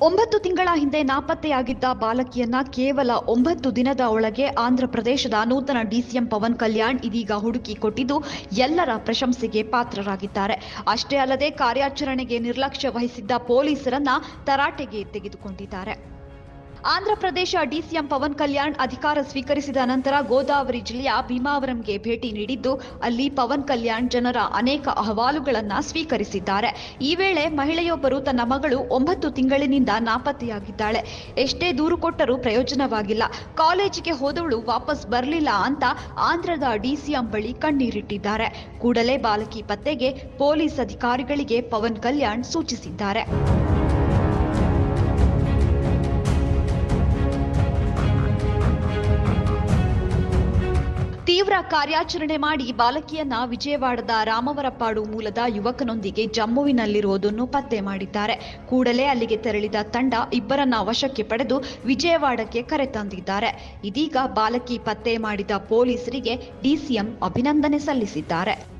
ಒಂಬತ್ತು ತಿಂಗಳ ಹಿಂದೆ ನಾಪತ್ತೆಯಾಗಿದ್ದ ಬಾಲಕಿಯನ್ನ ಕೇವಲ ಒಂಬತ್ತು ದಿನದ ಒಳಗೆ ಆಂಧ್ರಪ್ರದೇಶದ ನೂತನ ಡಿಸಿಎಂ ಪವನ್ ಕಲ್ಯಾಣ್ ಇದೀಗ ಹುಡುಕಿ ಕೊಟ್ಟಿದ್ದು ಎಲ್ಲರ ಪ್ರಶಂಸೆಗೆ ಪಾತ್ರರಾಗಿದ್ದಾರೆ. ಅಷ್ಟೇ ಅಲ್ಲದೆ ಕಾರ್ಯಾಚರಣೆಗೆ ನಿರ್ಲಕ್ಷ್ಯ ವಹಿಸಿದ್ದ ಪೊಲೀಸರನ್ನ ತರಾಟೆಗೆ ತೆಗೆದುಕೊಂಡಿದ್ದಾರೆ. ಆಂಧ್ರಪ್ರದೇಶ ಡಿಸಿಎಂ ಪವನ್ ಕಲ್ಯಾಣ್ ಅಧಿಕಾರ ಸ್ವೀಕರಿಸಿದ ನಂತರ ಗೋದಾವರಿ ಜಿಲ್ಲೆಯ ಭೀಮಾವರಂಗೆ ಭೇಟಿ ನೀಡಿದ್ದು, ಅಲ್ಲಿ ಪವನ್ ಕಲ್ಯಾಣ್ ಜನರ ಅನೇಕ ಅಹವಾಲುಗಳನ್ನು ಸ್ವೀಕರಿಸಿದ್ದಾರೆ. ಈ ವೇಳೆ ಮಹಿಳೆಯೊಬ್ಬರು ತನ್ನ ಮಗಳು ಒಂಬತ್ತು ತಿಂಗಳಿನಿಂದ ನಾಪತ್ತೆಯಾಗಿದ್ದಾಳೆ. ಎಷ್ಟೇ ದೂರು ಕೊಟ್ಟರೂ ಪ್ರಯೋಜನವಾಗಿಲ್ಲ. ಕಾಲೇಜಿಗೆ ಹೋದವಳು ವಾಪಸ್ ಬರಲಿಲ್ಲ ಅಂತ ಆಂಧ್ರದ ಡಿಸಿಎಂ ಬಳಿ ಕಣ್ಣೀರಿಟ್ಟಿದ್ದಾರೆ. ಕೂಡಲೇ ಬಾಲಕಿ ಪತ್ತೆಗೆ ಪೊಲೀಸ್ ಅಧಿಕಾರಿಗಳಿಗೆ ಪವನ್ ಕಲ್ಯಾಣ್ ಸೂಚಿಸಿದ್ದಾರೆ. ತೀವ್ರ ಕಾರ್ಯಾಚರಣೆ ಮಾಡಿ ಬಾಲಕಿಯನ್ನ ವಿಜಯವಾಡದ ರಾಮವರಪಾಡು ಮೂಲದ ಯುವಕನೊಂದಿಗೆ ಜಮ್ಮುವಿನಲ್ಲಿರುವುದನ್ನು ಪತ್ತೆ ಮಾಡಿದ್ದಾರೆ. ಕೂಡಲೇ ಅಲ್ಲಿಗೆ ತೆರಳಿದ ತಂಡ ಇಬ್ಬರನ್ನ ವಶಕ್ಕೆ ಪಡೆದು ವಿಜಯವಾಡಕ್ಕೆ ಕರೆತಂದಿದ್ದಾರೆ ಇದೀಗ ಬಾಲಕಿ ಪತ್ತೆ ಮಾಡಿದ ಪೊಲೀಸರಿಗೆ ಡಿಸಿಎಂ ಅಭಿನಂದನೆ ಸಲ್ಲಿಸಿದ್ದಾರೆ.